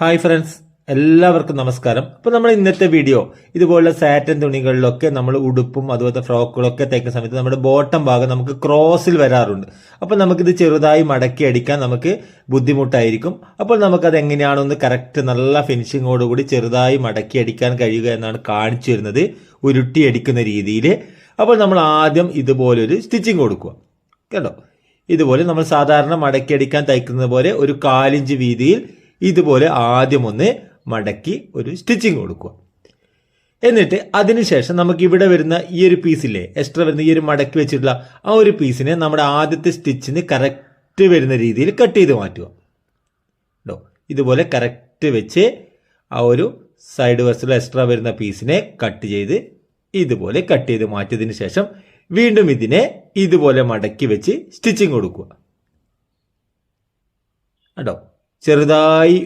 Hi friends എല്ലാവർക്കും നമസ്കാരം. അപ്പോൾ നമ്മൾ ഇന്നത്തെ വീഡിയോ ഇതുപോലുള്ള സാറ്റൻ തുണികളിലൊക്കെ നമ്മൾ ഉടുപ്പും അതുപോലത്തെ ഫ്രോക്കുകളൊക്കെ തയ്ക്കുന്ന സമയത്ത് നമ്മുടെ ബോട്ടം ഭാഗം നമുക്ക് ക്രോസിൽ വരാറുണ്ട്. അപ്പോൾ നമുക്കിത് ചെറുതായി മടക്കി അടിക്കാൻ നമുക്ക് ബുദ്ധിമുട്ടായിരിക്കും. അപ്പോൾ നമുക്കത് എങ്ങനെയാണെന്ന് കറക്റ്റ് നല്ല ഫിനിഷിങ്ങോടുകൂടി ചെറുതായി മടക്കി അടിക്കാൻ കഴിയുക എന്നാണ് കാണിച്ചു വരുന്നത് ഉരുട്ടി അടിക്കുന്ന രീതിയിൽ അപ്പോൾ നമ്മൾ ആദ്യം ഇതുപോലൊരു സ്റ്റിച്ചിങ് കൊടുക്കുക. കേട്ടോ? ഇതുപോലെ നമ്മൾ സാധാരണ മടക്കി അടിക്കാൻ തയ്ക്കുന്നത് പോലെ ഒരു കാലിഞ്ച് വീതിയിൽ ഇതുപോലെ ആദ്യം ഒന്ന് മടക്കി ഒരു സ്റ്റിച്ചിങ് കൊടുക്കുക. എന്നിട്ട് അതിനുശേഷം നമുക്ക് ഇവിടെ വരുന്ന ഈ ഒരു പീസില്ലേ എക്സ്ട്രാ വരുന്ന ഈ ഒരു മടക്കി വെച്ചിട്ടുള്ള ആ ഒരു പീസിനെ നമ്മുടെ ആദ്യത്തെ സ്റ്റിച്ചിന് കറക്റ്റ് വരുന്ന രീതിയിൽ കട്ട് ചെയ്ത് മാറ്റുക. കേട്ടോ ഇതുപോലെ കറക്റ്റ് വെച്ച് ആ ഒരു സൈഡ് വശത്തുള്ള എക്സ്ട്രാ വരുന്ന പീസിനെ കട്ട് ചെയ്ത് ഇതുപോലെ കട്ട് ചെയ്ത് മാറ്റിയതിന് ശേഷം വീണ്ടും ഇതിനെ ഇതുപോലെ മടക്കി വെച്ച് സ്റ്റിച്ചിങ് കൊടുക്കുക. കേട്ടോ ചെറുതായി